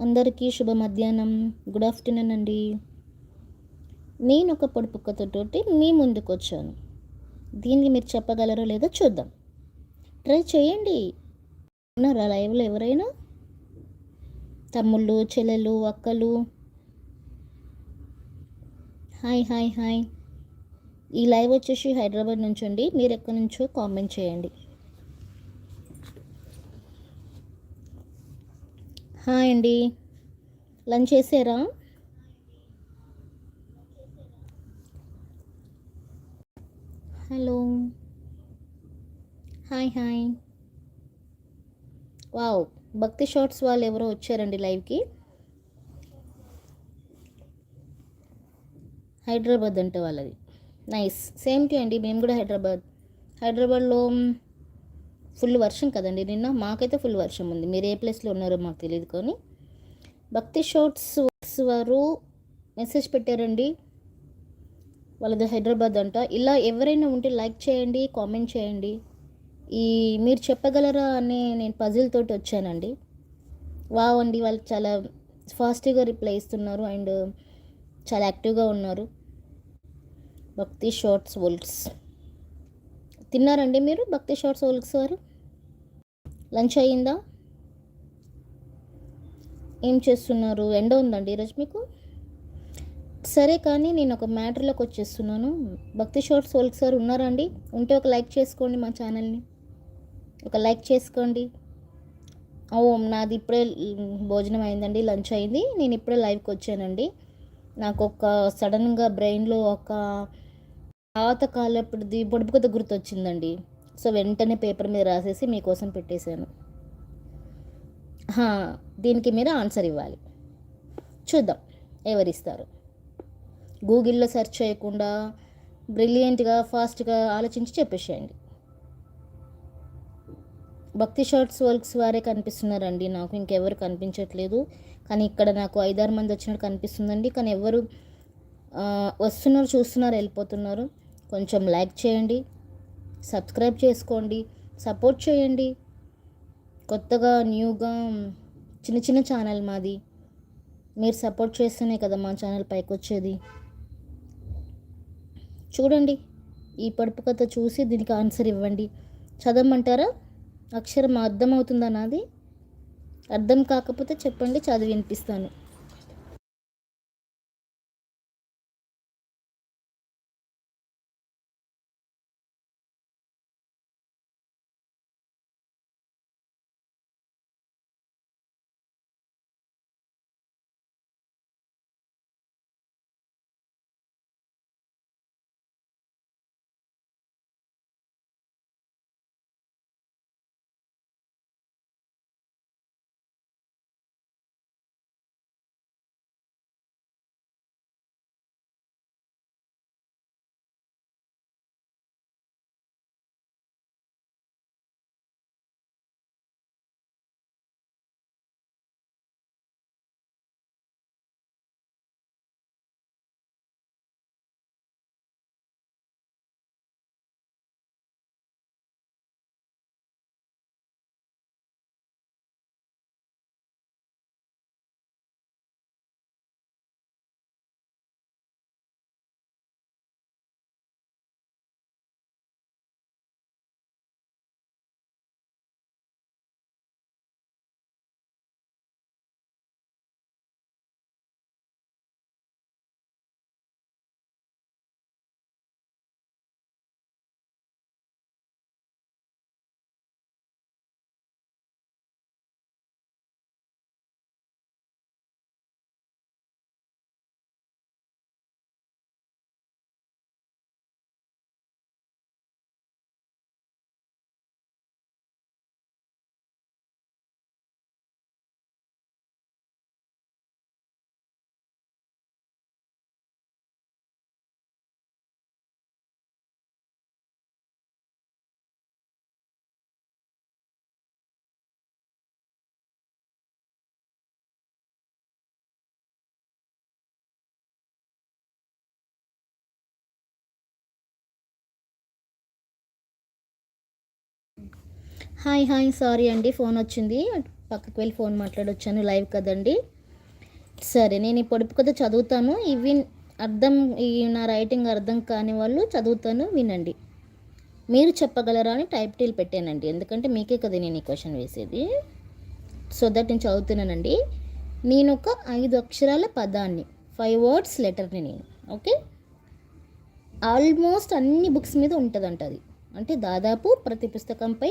అందరికీ శుభ మధ్యాహ్నం గుడ్ ఆఫ్టర్నూన్ అండి. నేను ఒక పొడుపు కథతోటి మీ ముందుకు వచ్చాను దీన్ని మీరు చెప్పగలరో లేదో చూద్దాం. ట్రై చేయండి. ఉన్నారా లైవ్లో ఎవరైనా? తమ్ముళ్ళు చెల్లెలు అక్కలు. Hi hi hi. ఈ లైవ్ వచ్చేసి హైదరాబాద్ నుంచి అండి మీరు ఎక్కడి నుంచో కామెంట్ చేయండి. హాయ్ అండి. లంచ్ చేసారా? Hello. Hi hi. Wow Bhakti Shorts వాళ్ళు ఎవరో వచ్చారండి లైవ్కి. హైదరాబాద్ అంటే వాళ్ళది. నైస్. సేమ్ టు అండి మేము కూడా హైదరాబాద్. హైదరాబాద్లో ఫుల్ వర్షం కదండి నిన్న మాకైతే ఫుల్ వర్షం ఉంది. మీరు ఏ ప్లేస్లో ఉన్నారో మాకు తెలియదు కానీ భక్తి షార్ట్స్ వారు మెసేజ్ పెట్టారండి. వాళ్ళది హైదరాబాద్ అంట. ఇలా ఎవరైనా ఉంటే లైక్ చేయండి కామెంట్ చేయండి. ఈ మీరు చెప్పగలరా అనే నేను పజిల్ తోటి వచ్చానండి. వావ్ అండి వాళ్ళు చాలా ఫాస్ట్గా రిప్లై ఇస్తున్నారు అండ్ చాలా యాక్టివ్గా ఉన్నారు. భక్తి షార్ట్స్ వోల్క్స్ తిన్నారండి మీరు భక్తి షార్ట్స్ వోల్క్స్ వారు? లంచ్ అయ్యిందా? ఏం చేస్తున్నారు? ఎండ ఉందండి ఈరోజు మీకు? సరే కానీ నేను ఒక మ్యాటర్లోకి వచ్చేస్తున్నాను. భక్తి షార్ట్స్ వాళ్ళకి సార్ ఉన్నారా అండి ఉంటే ఒక లైక్ చేసుకోండి మా ఛానల్ని. ఒక లైక్ చేసుకోండి. ఓ నాది ఇప్పుడే భోజనం అయిందండి లంచ్ అయింది. నేను ఇప్పుడే లైవ్కి వచ్చానండి. నాకు ఒక సడన్గా బ్రెయిన్లో ఒక పాత కాలప్పుడుది పొడుపు కథ గుర్తొచ్చిందండి. సో వెంటనే పేపర్ మీద రాసేసి మీకోసం పెట్టేశాను. దీనికి మీరు ఆన్సర్ ఇవ్వాలి. చూద్దాం ఎవరిస్తారు? గూగుల్లో సెర్చ్ చేయకుండా బ్రిలియంట్గా ఫాస్ట్గా ఆలోచించి చెప్పేసేయండి. భక్తి షార్ట్స్ వర్క్స్ వారే కనిపిస్తున్నారండి. నాకు ఇంకెవరు కనిపించట్లేదు. కానీ ఇక్కడ నాకు ఐదారు మంది వచ్చినట్టు కనిపిస్తుందండి. కానీ ఎవరు వస్తున్నారు చూస్తున్నారు వెళ్ళిపోతున్నారు కొంచెం లైక్ చేయండి. సబ్స్క్రైబ్ చేసుకోండి సపోర్ట్ చేయండి. కొత్తగా న్యూగా చిన్న చిన్న ఛానల్ మాది. మీరు సపోర్ట్ చేస్తేనే కదా మా ఛానల్ పైకి వచ్చేది చూడండి ఈ పడుపు కథ చూసి దీనికి ఆన్సర్ ఇవ్వండి. చదవమంటారా? అక్షరం అర్థమవుతుందా నాది? అర్థం కాకపోతే చెప్పండి చదివి వినిపిస్తాను హాయ్ హాయ్ సారీ అండి ఫోన్ వచ్చింది. పక్కకి వెళ్ళి ఫోన్ మాట్లాడొచ్చాను లైవ్ కదండి. సరే నేను ఈ పొడుపు కథ చదువుతాను. ఇవి అర్థం ఈ నా రైటింగ్ అర్థం కాని వాళ్ళు చదువుతాను వినండి. మీరు చెప్పగలరా అని టైప్ టీల్ పెట్టానండి. ఎందుకంటే మీకే కదా నేను ఈ క్వశ్చన్ వేసేది. సో దట్ నేను చదువుతున్నానండి. నేను ఒక ఐదు అక్షరాల పదాన్ని ఫైవ్ వర్డ్స్ లెటర్ని నేను ఓకే? ఆల్మోస్ట్ అన్ని బుక్స్ మీద ఉంటుందంట అది అంటే దాదాపు ప్రతి పుస్తకంపై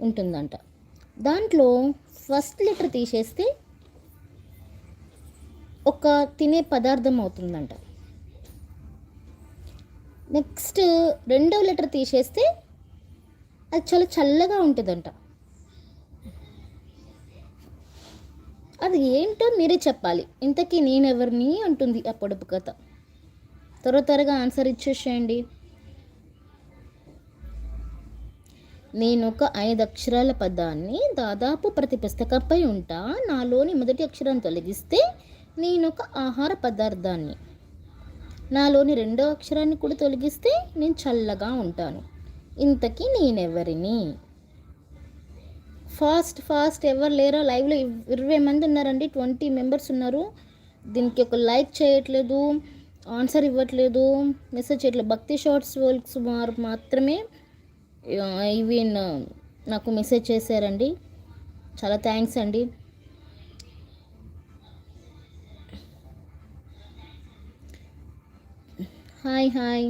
ఉంటుందంట. దాంట్లో ఫస్ట్ లెటర్ తీసేస్తే ఒక తినే పదార్థం అవుతుందంట. నెక్స్ట్ రెండవ లెటర్ తీసేస్తే అది చాలా చల్లగా ఉంటుందంట. అది ఏంటో మీరే చెప్పాలి. ఇంతకీ నేనెవరిని? అంటుంది ఆ పొడుపు కథ. త్వర త్వరగా ఆన్సర్ ఇచ్చేసేయండి. నేను ఒక ఐదు అక్షరాల పదాన్ని దాదాపు ప్రతి పుస్తకంపై ఉంటా. నాలోని మొదటి అక్షరాన్ని తొలగిస్తే నేను ఒక ఆహార పదార్థాన్ని. నాలోని రెండో అక్షరాన్ని కూడా తొలగిస్తే నేను చల్లగా ఉంటాను. ఇంతకీ నేనెవరిని? ఫాస్ట్ ఫాస్ట్ ఎవరు లేరో లైవ్లో ఇరవై మంది ఉన్నారండి. ట్వంటీ మెంబర్స్ ఉన్నారు. దీనికి ఒక లైక్ చేయట్లేదు ఆన్సర్ ఇవ్వట్లేదు మెసేజ్ చేయట్లేదు. భక్తి షార్ట్స్ వర్క్స్ వారు మాత్రమే ఇవి నాకు మెసేజ్ చేశారండి. చాలా థ్యాంక్స్ అండి. హాయ్ హాయ్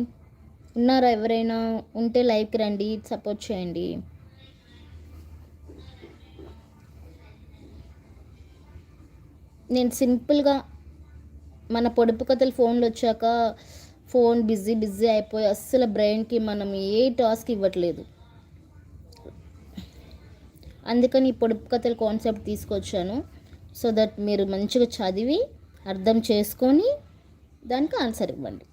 ఉన్నారా ఎవరైనా? ఉంటే లైవ్కి రండి సపోర్ట్ చేయండి. నేను సింపుల్గా మన పొడుపు కథలు ఫోన్లు వచ్చాక ఫోన్ బిజీ బిజీ అయిపోయి అస్సలు బ్రెయిన్కి మనం ఏ టాస్క్ ఇవ్వట్లేదు. అందుకని ఈ పొడుపు కథల కాన్సెప్ట్ తీసుకొచ్చాను. సో దట్ మీరు మంచిగా చదివి అర్థం చేసుకొని దానికి ఆన్సర్ ఇవ్వండి.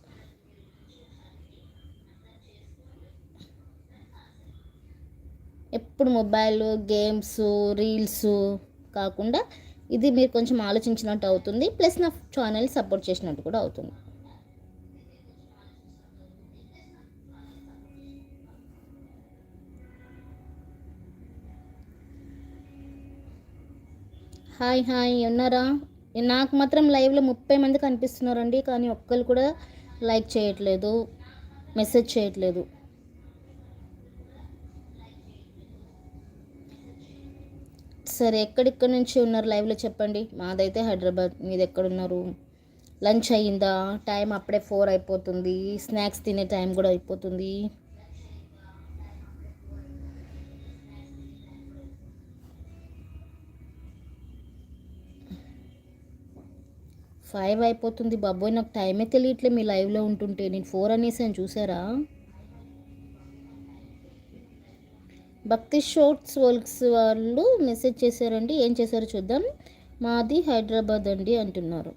ఎప్పుడు మొబైల్ గేమ్స్ రీల్స్ కాకుండా ఇది మీరు కొంచెం ఆలోచించినట్టు అవుతుంది. ప్లస్ నా ఛానల్ సపోర్ట్ చేసినట్టు కూడా అవుతుంది. హాయ్ హాయ్ ఉన్నారా నాకు మాత్రం లైవ్లో ముప్పై మంది కనిపిస్తున్నారండి కానీ ఒక్కరు కూడా లైక్ చేయట్లేదు మెసేజ్ చేయట్లేదు. సరే ఎక్కడెక్కడి నుంచి ఉన్నారు లైవ్లో చెప్పండి. మాదైతే హైదరాబాద్ మీది ఎక్కడున్నారు లంచ్ అయ్యిందా? టైం అప్పుడే ఫోర్ అయిపోతుంది స్నాక్స్ తినే టైం కూడా అయిపోతుంది. ఫైవ్ అయిపోతుంది బాబోయ్ నాకు టైమే తెలియట్లే మీ లైవ్లో ఉంటుంటే. నేను ఫోర్ అనేసాను చూసారా? భక్తి షోర్ట్స్ వర్క్స్ వాళ్ళు మెసేజ్ చేశారండి. ఏం చేశారో చూద్దాం. మాది హైదరాబాద్ అండి అంటున్నారు.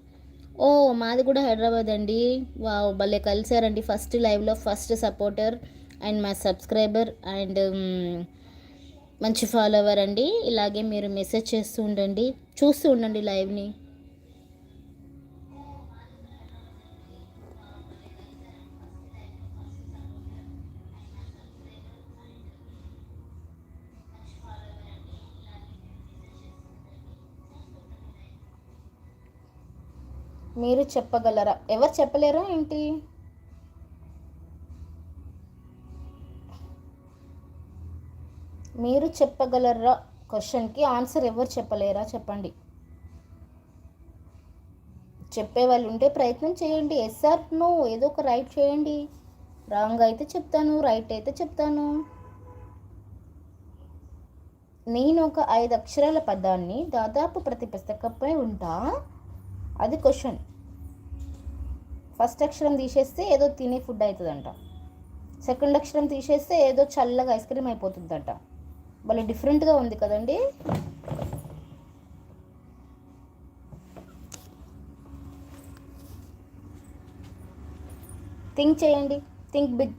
ఓ మాది కూడా హైదరాబాద్ అండి. వా భలే కలిసారండి. ఫస్ట్ లైవ్లో ఫస్ట్ సపోర్టర్ అండ్ మా సబ్స్క్రైబర్ అండ్ మంచి ఫాలోవర్ అండి. ఇలాగే మీరు మెసేజ్ చేస్తూ ఉండండి. చూస్తూ ఉండండి లైవ్ని. మీరు చెప్పగలరా? ఎవరు చెప్పలేరా ఏంటి? మీరు చెప్పగలరా? క్వశ్చన్కి ఆన్సర్ ఎవరు చెప్పలేరా? చెప్పండి. చెప్పే వాళ్ళు ఉంటే ప్రయత్నం చేయండి. ఎస్ఆర్ నో ఏదో ఒక రైట్ చేయండి. రాంగ్ అయితే చెప్తాను రైట్ అయితే చెప్తాను. నేను ఒక ఐదు అక్షరాల పదాన్ని దాదాపు ప్రతి పుస్తకంపై ఉంటా. అది క్వశ్చన్. ఫస్ట్ అక్షరం తీసేస్తే ఏదో తినే ఫుడ్ అవుతుందంట సెకండ్ అక్షరం తీసేస్తే ఏదో చల్లగా ఐస్ క్రీమ్ అయిపోతుందంట. భలే డిఫరెంట్గా ఉంది కదండి. థింక్ చేయండి థింక్ బిగ్.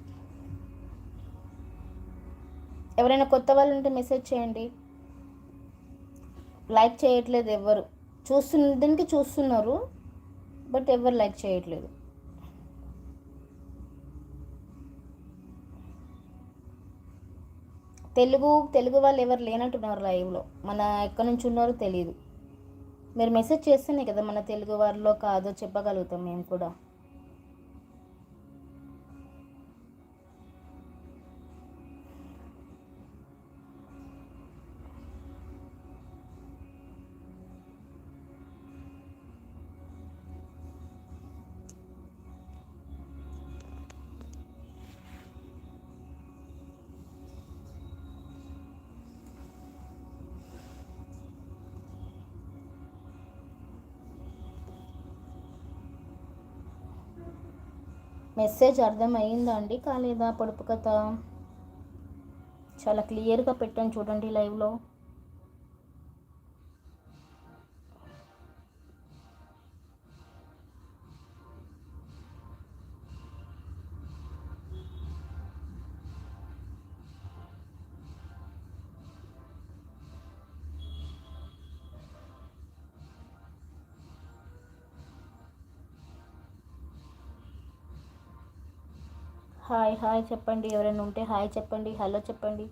ఎవరైనా కొత్త వాళ్ళు ఉంటే మెసేజ్ చేయండి. లైక్ చేయట్లేదు ఎవరు చూస్తుండడానికి చూస్తున్నారు బట్ ఎవరు లైక్ చేయట్లేదు. తెలుగు తెలుగు వాళ్ళు ఎవరు లేనట్టున్నారు లైవ్లో మన ఎక్కడి నుంచి ఉన్నారో తెలియదు మీరు మెసేజ్ చేస్తేనే కదా మన తెలుగు వారిలో కాదో చెప్పగలుగుతాం మేము కూడా. మెసేజ్ అర్థమయ్యిందా అండి కాలేదా? పొడుపు కథ. చాలా క్లియర్గా పెట్టాను చూడండి లైవ్లో. హాయ్ చెప్పండి. ఎవరైనా ఉంటే హాయ్ చెప్పండి. హలో చెప్పండి.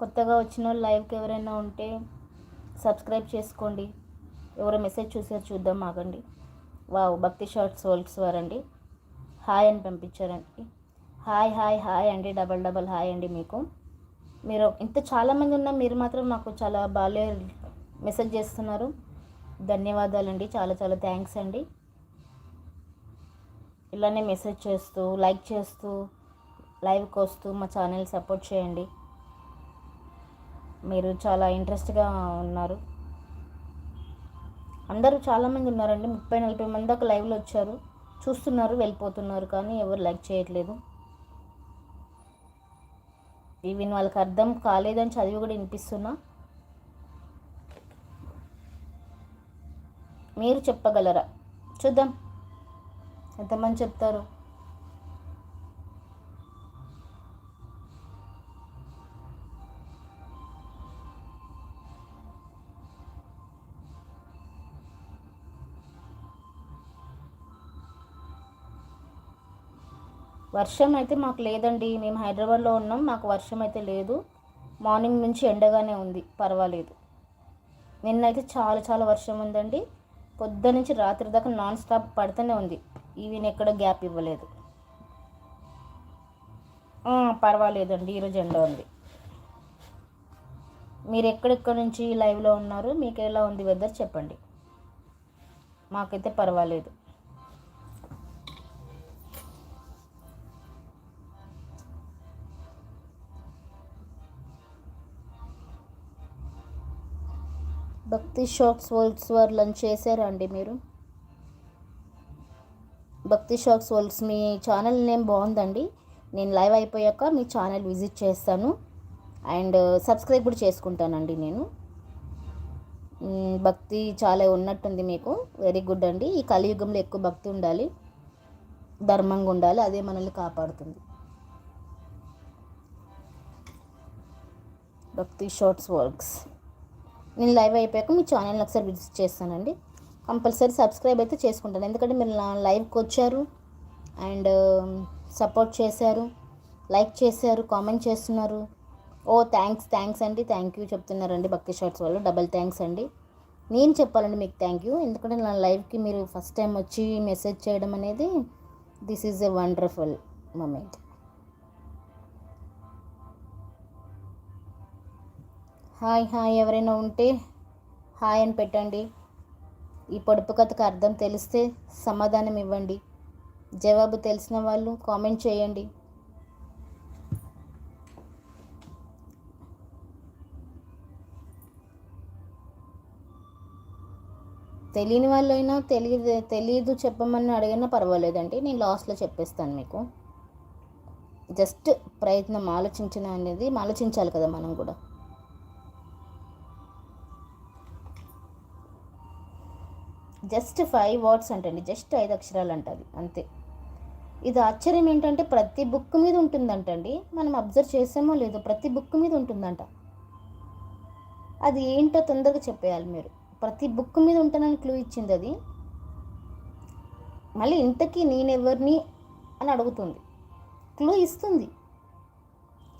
కొత్తగా వచ్చిన వాళ్ళు లైవ్కి ఎవరైనా ఉంటే సబ్స్క్రైబ్ చేసుకోండి. ఎవరో మెసేజ్ చూసారు చూద్దాం ఆగండి. Wow Bhakti shorts world's వారండి. Hi అని పంపించారండి. హాయ్ హాయ్ హాయ్ అండి. డబల్ డబల్ హాయ్ అండి మీకు. మీరు ఇంత చాలామంది ఉన్నా మీరు మాత్రం నాకు చాలా బాగా మెసేజ్ చేస్తున్నారు. ధన్యవాదాలండి. చాలా చాలా థ్యాంక్స్ అండి. ఇలానే మెసేజ్ చేస్తూ లైక్ చేస్తూ లైవ్కి వస్తూ మా ఛానల్ సపోర్ట్ చేయండి. మీరు చాలా ఇంట్రెస్ట్గా ఉన్నారు. అందరూ చాలామంది ఉన్నారండి. ముప్పై నలభై మంది దాకా లైవ్లో వచ్చారు. చూస్తున్నారు వెళ్ళిపోతున్నారు కానీ ఎవరు లైక్ చేయట్లేదు. ఈవెన్ వాళ్ళకి అర్థం కాలేదని చదివి కూడా వినిపిస్తున్నా. మీరు చెప్పగలరా? చూద్దాం. ఎంతమంది చెప్తారు? వర్షం అయితే మాకు లేదండి. మేము హైదరాబాద్లో ఉన్నాం. మాకు వర్షం అయితే లేదు. మార్నింగ్ నుంచి ఎండగానే ఉంది. పర్వాలేదు. నిన్నైతే చాలా చాలా వర్షం ఉందండి. పొద్దు నుంచి రాత్రి దాకా నాన్ స్టాప్ పడుతూనే ఉంది. ఈవెన్ ఎక్కడ గ్యాప్ ఇవ్వలేదు. పర్వాలేదండి. ఈరోజు ఎండ ఉంది. మీరు ఎక్కడెక్కడ నుంచి లైవ్లో ఉన్నారు? మీకు ఎలా ఉంది వెదర్ చెప్పండి. మాకైతే పర్వాలేదు. భక్తి షాక్స్ వరల్డ్స్ వారు లంచ్ చేశారా అండి మీరు? భక్తి షాక్స్ వరల్డ్స్ మీ ఛానల్ నేమ్ బాగుందండి. నేను లైవ్ అయిపోయాక మీ ఛానల్ విజిట్ చేస్తాను. అండ్ సబ్స్క్రైబ్ కూడా చేసుకుంటానండి నేను. భక్తి చాలా ఉన్నట్టుంది మీకు. వెరీ గుడ్ అండి. ఈ కలియుగంలో ఎక్కువ భక్తి ఉండాలి. ధర్మంగా ఉండాలి. అదే మనల్ని కాపాడుతుంది. భక్తి షార్ట్స్ వర్క్స్ నేను లైవ్ అయిపోయాక మీ ఛానల్ని ఒకసారి విజిట్ చేస్తానండి. కంపల్సరీ సబ్స్క్రైబ్ అయితే చేసుకుంటాను. ఎందుకంటే మీరు నా లైవ్కి వచ్చారు అండ్ um, సపోర్ట్ చేశారు లైక్ చేశారు కామెంట్ చేస్తున్నారు. ఓ థ్యాంక్స్ థ్యాంక్స్ అండి. థ్యాంక్ యూ చెప్తున్నారండి భక్తి షార్ట్స్ వాళ్ళు. డబల్ థ్యాంక్స్ అండి. నేను చెప్పాలండి మీకు థ్యాంక్ యూ. ఎందుకంటే నా లైవ్కి మీరు ఫస్ట్ టైం వచ్చి మెసేజ్ చేయడం అనేది this is a wonderful moment. Hi hi ఎవరైనా ఉంటే హాయ్ అని పెట్టండి. ఈ పొడుపు కథకు అర్థం తెలిస్తే సమాధానం ఇవ్వండి. జవాబు తెలిసిన వాళ్ళు కామెంట్ చేయండి. తెలియని వాళ్ళైనా తెలియదు తెలియదు చెప్పమని అడిగినా పర్వాలేదండి. నేను లాస్ట్లో చెప్పేస్తాను మీకు. జస్ట్ ప్రయత్నం ఆలోచించిన అనేది ఆలోచించాలి కదా మనం కూడా. జస్ట్ ఫైవ్ వర్డ్స్ అంటండి జస్ట్ ఐదు అక్షరాలు అంటది అంతే. ఇది ఆశ్చర్యం ఏంటంటే ప్రతి బుక్ మీద ఉంటుందంటండి మనం అబ్జర్వ్ చేసామో లేదో ప్రతి బుక్ మీద ఉంటుందంట. అది ఏంటో తొందరగా చెప్పేయాలి మీరు. ప్రతి బుక్ మీద ఉంటానని క్లూ ఇచ్చింది అది మళ్ళీ ఇంతకీ నేనెవరిని అని అడుగుతుంది. క్లూ ఇస్తుంది.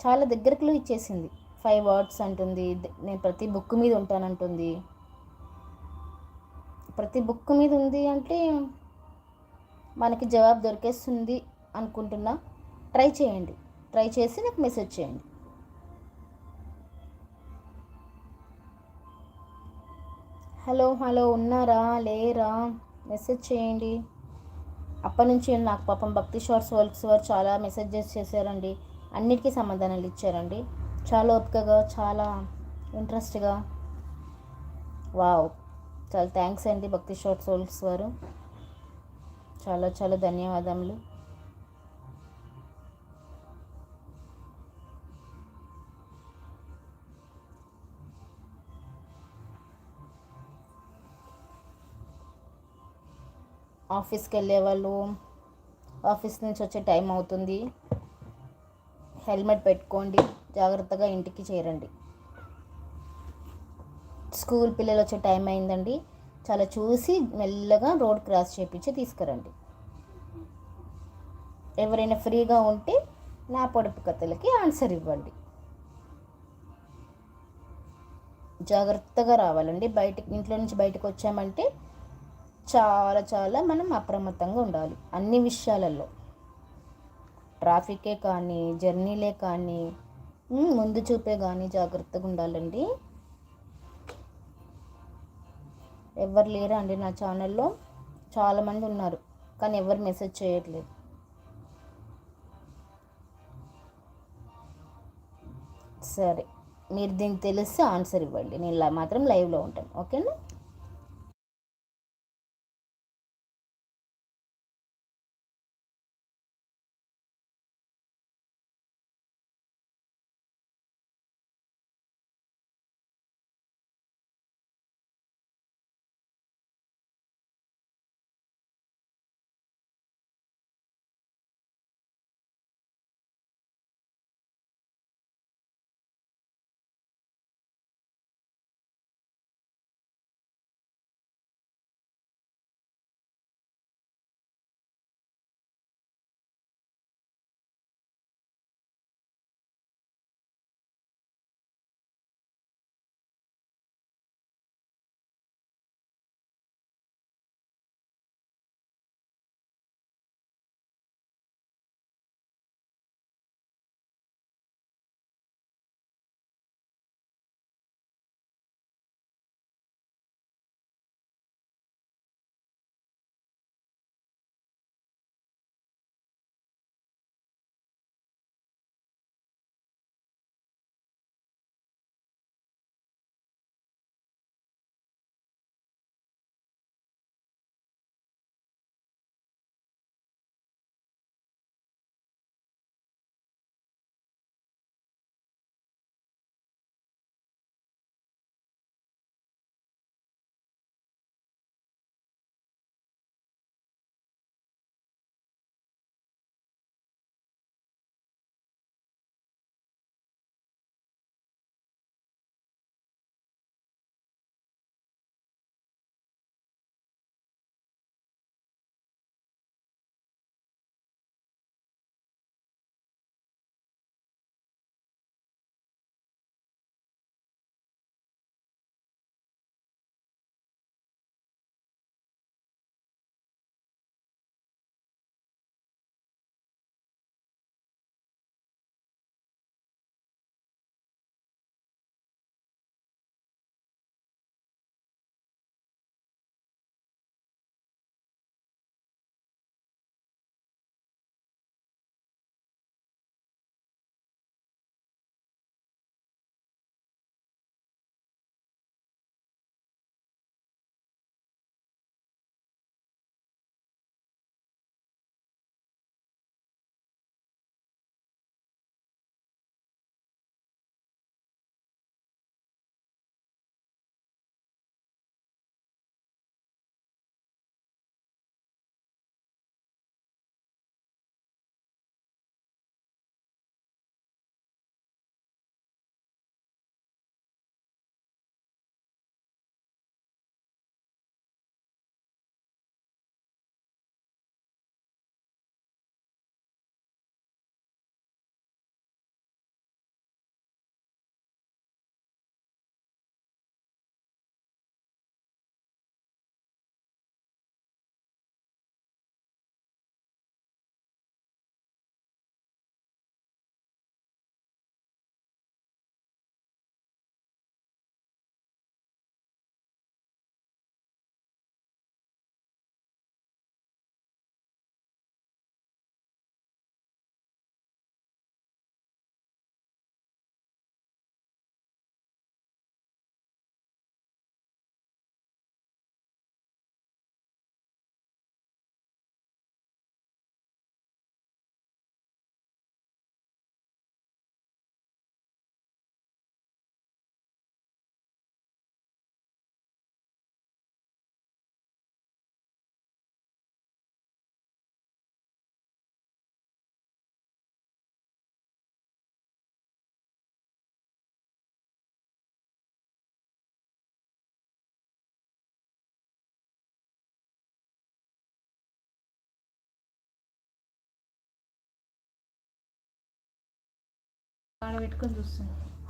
చాలా దగ్గర క్లూ ఇచ్చేసింది. ఫైవ్ వర్డ్స్ అంటుంది నేను ప్రతి బుక్ మీద ఉంటానంటుంది. ప్రతి బుక్ మీద ఉంది అంటే మనకి జవాబు దొరికేస్తుంది అనుకుంటున్నా. ట్రై చేయండి. ట్రై చేసి నాకు మెసేజ్ చేయండి. హలో హలో ఉన్నారా? లేరా? మెసేజ్ చేయండి. అప్పటి నుంచి నాకు పాపం భక్తి షార్ట్స్ వర్క్స్ వారు చాలా మెసేజెస్ చేశారండి. అన్నిటికీ సమాధానాలు ఇచ్చారండి. చాలా ఓపికగా చాలా ఇంట్రెస్ట్గా. వావ్. చాలా థ్యాంక్స్ అండి భక్తి షార్ట్ సోల్స్ వారు చాలా చాలా ధన్యవాదములు. ఆఫీస్కి వెళ్ళే వాళ్ళు ఆఫీస్ నుంచి వచ్చే టైం అవుతుంది. హెల్మెట్ పెట్టుకోండి జాగ్రత్తగా ఇంటికి చేరండి. స్కూల్ పిల్లలు వచ్చే టైం అయిందండి. చాలా చూసి మెల్లగా రోడ్ క్రాస్ చేపించి తీసుకురండి. ఎవరైనా ఫ్రీగా ఉంటే నా పొడుపు కథలకి ఆన్సర్ ఇవ్వండి. జాగ్రత్తగా రావాలండి. బయటకి ఇంట్లో నుంచి బయటకు వచ్చామంటే చాలా చాలా మనం అప్రమత్తంగా ఉండాలి. అన్ని విషయాలలో. ట్రాఫికే కానీ జర్నీలే కానీ ముందు చూపే కానీ జాగ్రత్తగా ఉండాలండి. ఎవరు లేరా అండి నా ఛానల్లో. చాలామంది ఉన్నారు కానీ ఎవరు మెసేజ్ చేయట్లేదు. సరే మీరు దీనికి తెలిస్తే ఆన్సర్ ఇవ్వండి. నేను మాత్రం లైవ్లో ఉంటాను. ఓకేనా?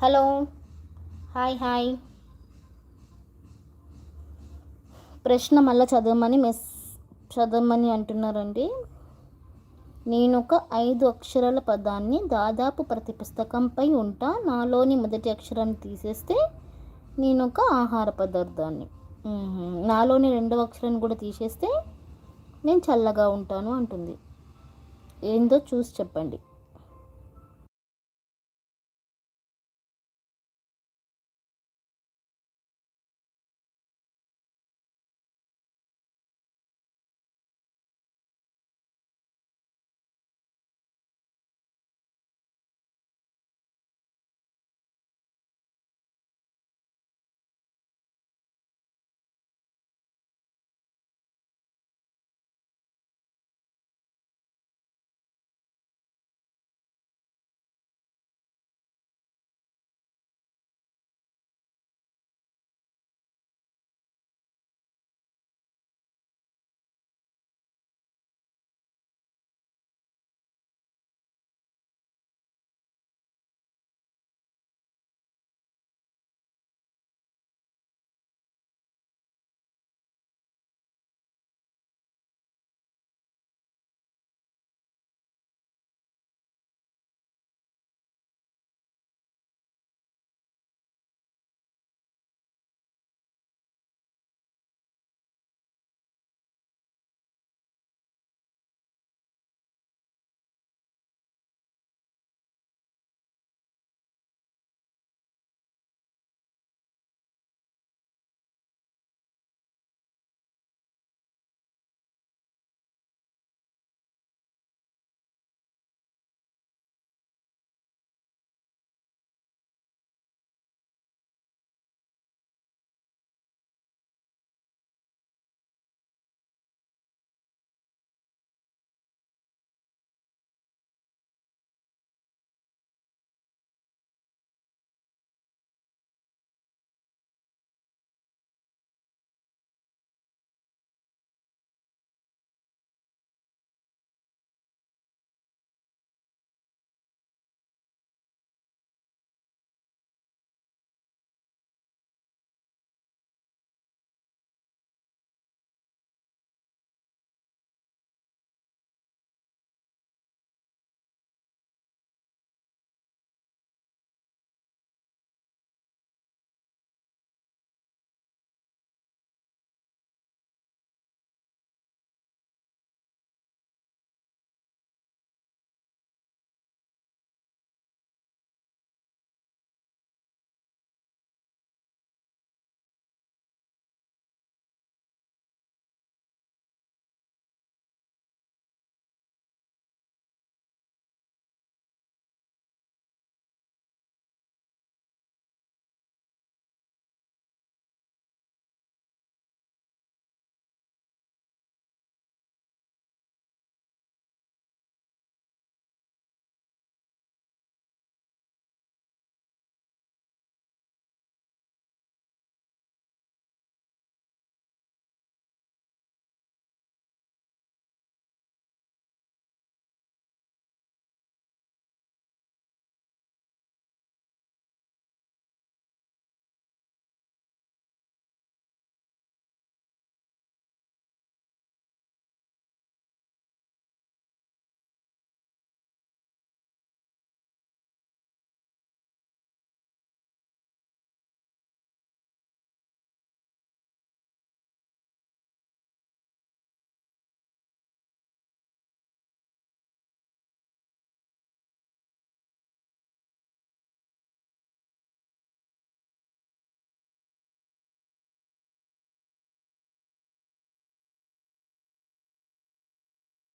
హలో. Hi hi. ప్రశ్న మళ్ళీ చదవమని మెస్ చదవమని అంటున్నారండి. నేను ఒక ఐదు అక్షరాల పదాన్ని దాదాపు ప్రతి పుస్తకంపై ఉంటా నాలోని మొదటి అక్షరాన్ని తీసేస్తే నేను ఒక ఆహార పదార్థాన్ని. నాలోని రెండవ అక్షరాన్ని కూడా తీసేస్తే నేను చల్లగా ఉంటాను అంటుంది. ఏందో చూసి చెప్పండి.